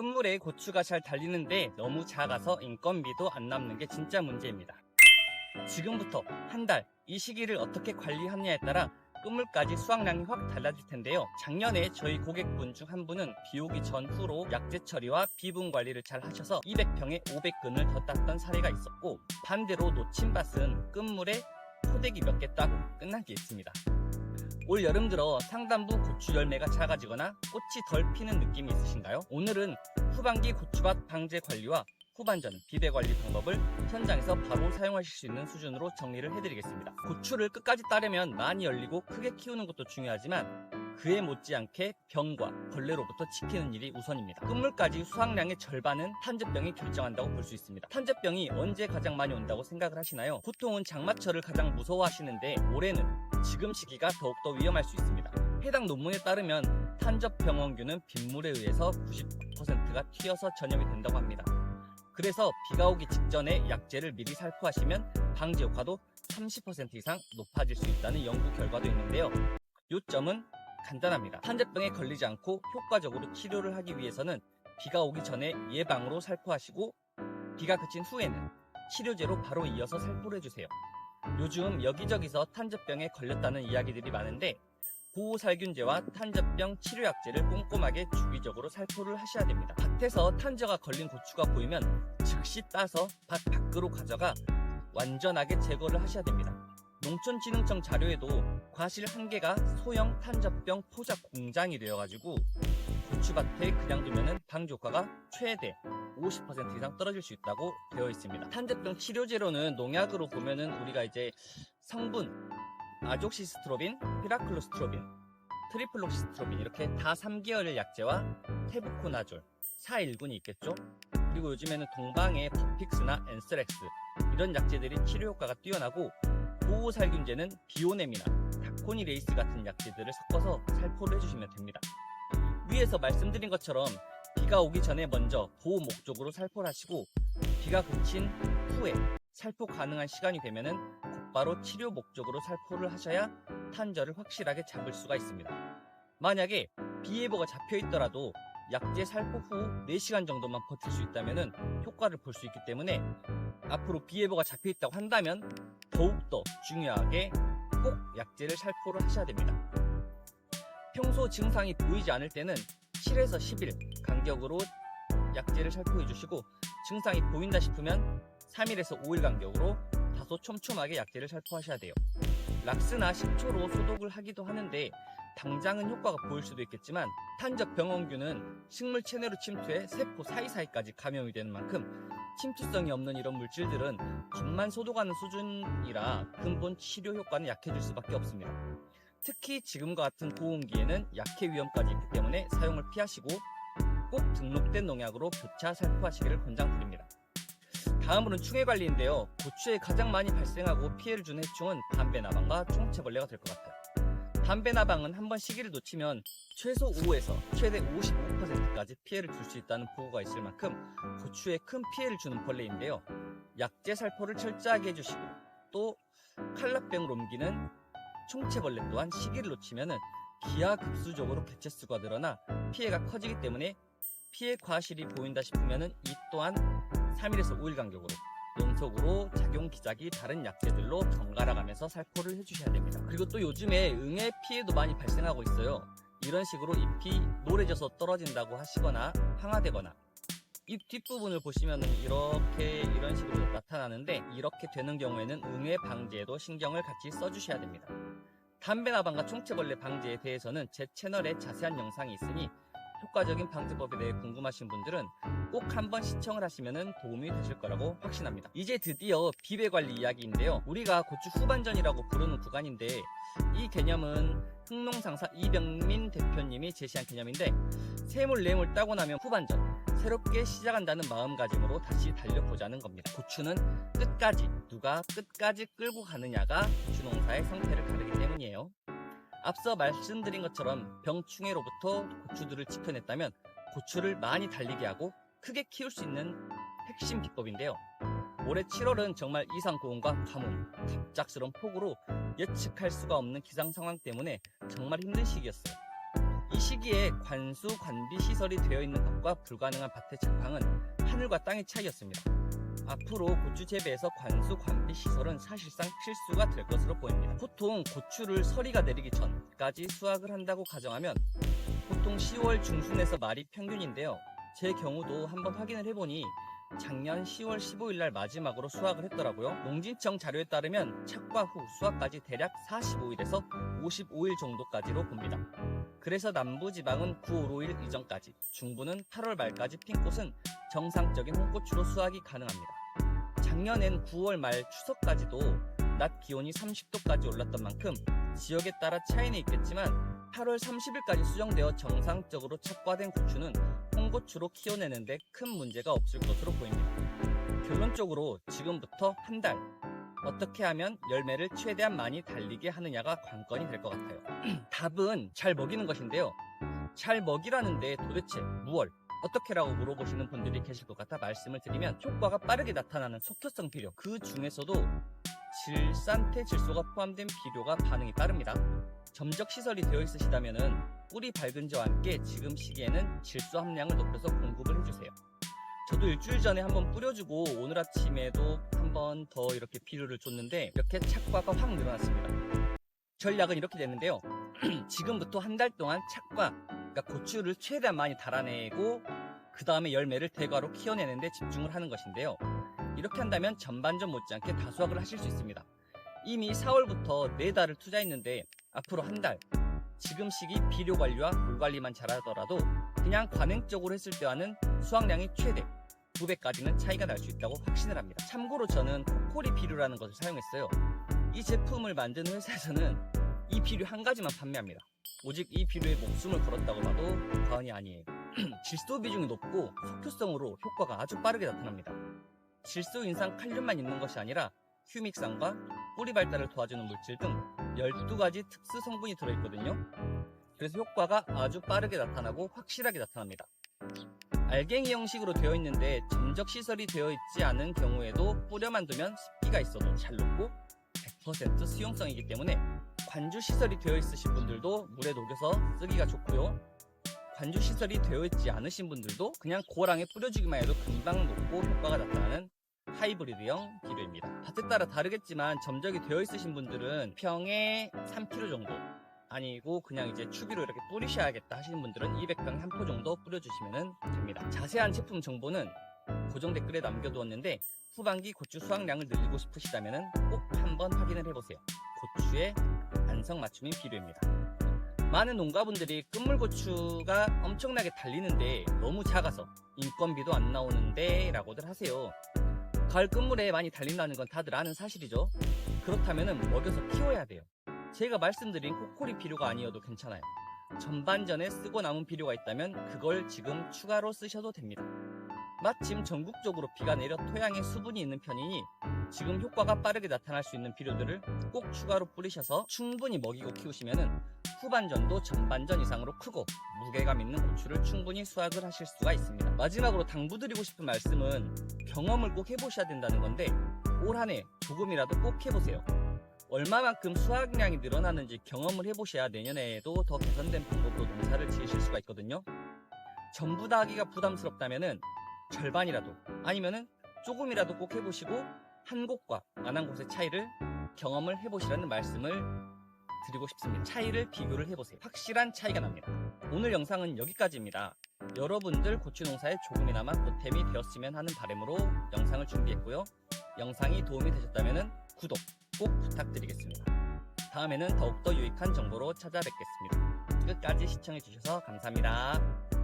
끝물에 고추가 잘 달리는데 너무 작아서 인건비도 안 남는 게 진짜 문제입니다. 지금부터 한 달 이 시기를 어떻게 관리하느냐에 따라 끝물까지 수확량이 확 달라질 텐데요. 작년에 저희 고객분 중 한 분은 비 오기 전후로 약재 처리와 비분 관리를 잘 하셔서 200평에 500근을 더 땄던 사례가 있었고 반대로 놓친 밭은 끝물에 포대기 몇 개 따고 끝난 게 있습니다. 올 여름 들어 상단부 고추 열매가 작아지거나 꽃이 덜 피는 느낌이 있으신가요? 오늘은 후반기 고추밭 방제 관리와 후반전 비배 관리 방법을 현장에서 바로 사용하실 수 있는 수준으로 정리를 해드리겠습니다. 고추를 끝까지 따려면 많이 열리고 크게 키우는 것도 중요하지만 그에 못지않게 병과 벌레로부터 지키는 일이 우선입니다. 끝물까지 수확량의 절반은 탄저병이 결정한다고 볼 수 있습니다. 탄저병이 언제 가장 많이 온다고 생각을 하시나요? 보통은 장마철을 가장 무서워하시는데 올해는 지금 시기가 더욱더 위험할 수 있습니다. 해당 논문에 따르면 탄저병원균은 빗물에 의해서 99%가 튀어서 전염이 된다고 합니다. 그래서 비가 오기 직전에 약재를 미리 살포하시면 방지 효과도 30% 이상 높아질 수 있다는 연구 결과도 있는데요. 요점은 간단합니다. 탄저병에 걸리지 않고 효과적으로 치료를 하기 위해서는 비가 오기 전에 예방으로 살포하시고 비가 그친 후에는 치료제로 바로 이어서 살포를 해주세요. 요즘 여기저기서 탄저병에 걸렸다는 이야기들이 많은데 보호살균제와 탄저병 치료약제를 꼼꼼하게 주기적으로 살포를 하셔야 됩니다. 밭에서 탄저가 걸린 고추가 보이면 즉시 따서 밭 밖으로 가져가 완전하게 제거를 하셔야 됩니다. 농촌진흥청 자료에도 과실 한 개가 소형 탄저병 포작 공장이 되어가지고 고추밭에 그냥 두면은 방지 효과가 최대 50% 이상 떨어질 수 있다고 되어 있습니다. 탄저병 치료제로는 농약으로 보면은 우리가 이제 성분 아족시스트로빈, 피라클로스트로빈, 트리플록시스트로빈 이렇게 다 3계열의 약제와 테부코나졸, 4일군이 있겠죠. 그리고 요즘에는 동방의 버픽스나 엔스렉스 이런 약제들이 치료 효과가 뛰어나고 보호살균제는 비오넴이나 다코니 레이스 같은 약제들을 섞어서 살포를 해주시면 됩니다. 위에서 말씀드린 것처럼 비가 오기 전에 먼저 보호 목적으로 살포를 하시고 비가 그친 후에 살포 가능한 시간이 되면은 곧바로 치료 목적으로 살포를 하셔야 탄저를 확실하게 잡을 수가 있습니다. 만약에 비 예보가 잡혀 있더라도 약제 살포 후 4시간 정도만 버틸 수 있다면 효과를 볼 수 있기 때문에 앞으로 비 예보가 잡혀 있다고 한다면 더욱더 중요하게 꼭 약제를 살포를 하셔야 됩니다. 평소 증상이 보이지 않을 때는 7에서 10일 간격으로 약제를 살포해 주시고 증상이 보인다 싶으면 3일에서 5일 간격으로 다소 촘촘하게 약제를 살포하셔야 돼요. 락스나 식초로 소독을 하기도 하는데 당장은 효과가 보일 수도 있겠지만 탄적 병원균은 식물 체내로 침투해 세포 사이사이까지 감염이 되는 만큼 침투성이 없는 이런 물질들은 겉만 소독하는 수준이라 근본 치료 효과는 약해질 수밖에 없습니다. 특히 지금과 같은 고온기에는 약해 위험까지 있기 때문에 사용을 피하시고 꼭 등록된 농약으로 교차 살포하시기를 권장드립니다. 다음으로는 충해 관리인데요. 고추에 가장 많이 발생하고 피해를 주는 해충은 담배나방과 총체벌레가 될 것 같아요. 담배나방은 한번 시기를 놓치면 최소 5에서 최대 55%까지 피해를 줄 수 있다는 보고가 있을 만큼 고추에 큰 피해를 주는 벌레인데요. 약제 살포를 철저하게 해주시고 또 칼라병을 옮기는 총체벌레 또한 시기를 놓치면 기하급수적으로 개체수가 늘어나 피해가 커지기 때문에 피해 과실이 보인다 싶으면 이 또한 3일에서 5일 간격으로 연속으로 작용 기작이 다른 약재들로 번갈아 가면서 살포를 해주셔야 됩니다. 그리고 또 요즘에 응애 피해도 많이 발생하고 있어요. 이런 식으로 잎이 노래져서 떨어진다고 하시거나 황화되거나 잎 뒷부분을 보시면 이렇게 이런 식으로 나타나는데 이렇게 되는 경우에는 응애 방지에도 신경을 같이 써주셔야 됩니다. 담배나방과 총체벌레 방지에 대해서는 제 채널에 자세한 영상이 있으니 효과적인 방지법에 대해 궁금하신 분들은 꼭 한번 시청을 하시면 도움이 되실 거라고 확신합니다. 이제 드디어 비배 관리 이야기인데요. 우리가 고추 후반전이라고 부르는 구간인데 이 개념은 흥농상사 이병민 대표님이 제시한 개념인데 세물 네물 따고 나면 후반전 새롭게 시작한다는 마음가짐으로 다시 달려보자는 겁니다. 고추는 끝까지 누가 끝까지 끌고 가느냐가 고추 농사의 성패를 가르기 때문이에요. 앞서 말씀드린 것처럼 병충해로부터 고추들을 지켜냈다면 고추를 많이 달리게 하고 크게 키울 수 있는 핵심 비법인데요. 올해 7월은 정말 이상 고온과 가뭄, 갑작스러운 폭우로 예측할 수가 없는 기상 상황 때문에 정말 힘든 시기였어요. 이 시기에 관수 관비 시설이 되어 있는 것과 불가능한 밭의 작황은 하늘과 땅의 차이였습니다. 앞으로 고추 재배에서 관수 관비 시설은 사실상 필수가 될 것으로 보입니다. 보통 고추를 서리가 내리기 전까지 수확을 한다고 가정하면 보통 10월 중순에서 말이 평균인데요. 제 경우도 한번 확인을 해보니 작년 10월 15일 날 마지막으로 수확을 했더라고요. 농진청 자료에 따르면 착과 후 수확까지 대략 45일에서 55일 정도까지로 봅니다. 그래서 남부지방은 9월 5일 이전까지, 중부는 8월 말까지 핀 꽃은 정상적인 홍고추로 수확이 가능합니다. 작년엔 9월 말 추석까지도 낮 기온이 30도까지 올랐던 만큼 지역에 따라 차이는 있겠지만 8월 30일까지 수정되어 정상적으로 착과된 고추는 홍고추로 키워내는데 큰 문제가 없을 것으로 보입니다. 결론적으로 지금부터 한 달 어떻게 하면 열매를 최대한 많이 달리게 하느냐가 관건이 될 것 같아요. 답은 잘 먹이는 것인데요. 잘 먹이라는데 도대체 무얼 어떻게라고 물어보시는 분들이 계실 것 같아 말씀을 드리면 효과가 빠르게 나타나는 속효성 비료 그 중에서도 질산태 질소가 포함된 비료가 반응이 빠릅니다. 점적 시설이 되어 있으시다면은 뿌리 밝은지와 함께 지금 시기에는 질소 함량을 높여서 공급을 해주세요. 저도 일주일 전에 한번 뿌려주고 오늘 아침에도 한번 더 이렇게 비료를 줬는데 이렇게 착과가 확 늘어났습니다. 전략은 이렇게 됐는데요. 지금부터 한 달 동안 착과, 그러니까 고추를 최대한 많이 달아내고 그 다음에 열매를 대과로 키워내는데 집중을 하는 것인데요. 이렇게 한다면 전반전 못지않게 다수확을 하실 수 있습니다. 이미 4월부터 4달을 투자했는데 앞으로 한 달, 지금 시기 비료 관리와 물 관리만 잘하더라도 그냥 관행적으로 했을 때와는 수확량이 최대 2배까지는 차이가 날 수 있다고 확신을 합니다. 참고로 저는 코코리 비료라는 것을 사용했어요. 이 제품을 만드는 회사에서는 이 비료 한 가지만 판매합니다. 오직 이 비료에 목숨을 걸었다고 봐도 과언이 아니에요. 질소 비중이 높고 속효성으로 효과가 아주 빠르게 나타납니다. 질소 인상 칼륨만 있는 것이 아니라 휴믹산과 뿌리 발달을 도와주는 물질 등 12가지 특수 성분이 들어있거든요. 그래서 효과가 아주 빠르게 나타나고 확실하게 나타납니다. 알갱이 형식으로 되어 있는데 점적 시설이 되어 있지 않은 경우에도 뿌려만 두면 습기가 있어도 잘 녹고 100% 수용성이기 때문에 관주 시설이 되어 있으신 분들도 물에 녹여서 쓰기가 좋고요. 관주 시설이 되어 있지 않으신 분들도 그냥 고랑에 뿌려주기만 해도 금방 녹고 효과가 나타나는 하이브리드형 비료입니다. 밭에 따라 다르겠지만 점적이 되어 있으신 분들은 평에 3kg 정도 아니고 그냥 이제 추비로 이렇게 뿌리셔야겠다 하시는 분들은 200병에 한포 정도 뿌려주시면 됩니다. 자세한 제품 정보는 고정 댓글에 남겨두었는데 후반기 고추 수확량을 늘리고 싶으시다면 꼭 한번 확인을 해보세요. 고추의 안성맞춤인 비료입니다. 많은 농가분들이 끝물고추가 엄청나게 달리는데 너무 작아서 인건비도 안 나오는데 라고들 하세요. 가을 끝물에 많이 달린다는 건 다들 아는 사실이죠. 그렇다면 먹여서 키워야 돼요. 제가 말씀드린 코코리 비료가 아니어도 괜찮아요. 전반전에 쓰고 남은 비료가 있다면 그걸 지금 추가로 쓰셔도 됩니다. 마침 전국적으로 비가 내려 토양에 수분이 있는 편이니 지금 효과가 빠르게 나타날 수 있는 비료들을 꼭 추가로 뿌리셔서 충분히 먹이고 키우시면 후반전도 전반전 이상으로 크고 무게감 있는 고추를 충분히 수확을 하실 수가 있습니다. 마지막으로 당부드리고 싶은 말씀은 경험을 꼭 해보셔야 된다는 건데 올 한 해 조금이라도 꼭 해보세요. 얼마만큼 수확량이 늘어나는지 경험을 해보셔야 내년에도 더 개선된 방법으로 농사를 지으실 수가 있거든요. 전부 다 하기가 부담스럽다면은 절반이라도 아니면은 조금이라도 꼭 해보시고 한 곳과 안 한 곳의 차이를 경험을 해보시라는 말씀을 드리고 싶습니다. 차이를 비교를 해보세요. 확실한 차이가 납니다. 오늘 영상은 여기까지입니다. 여러분들 고추 농사에 조금이나마 보탬이 되었으면 하는 바람으로 영상을 준비했고요. 영상이 도움이 되셨다면 구독 꼭 부탁드리겠습니다. 다음에는 더욱더 유익한 정보로 찾아뵙겠습니다. 끝까지 시청해주셔서 감사합니다.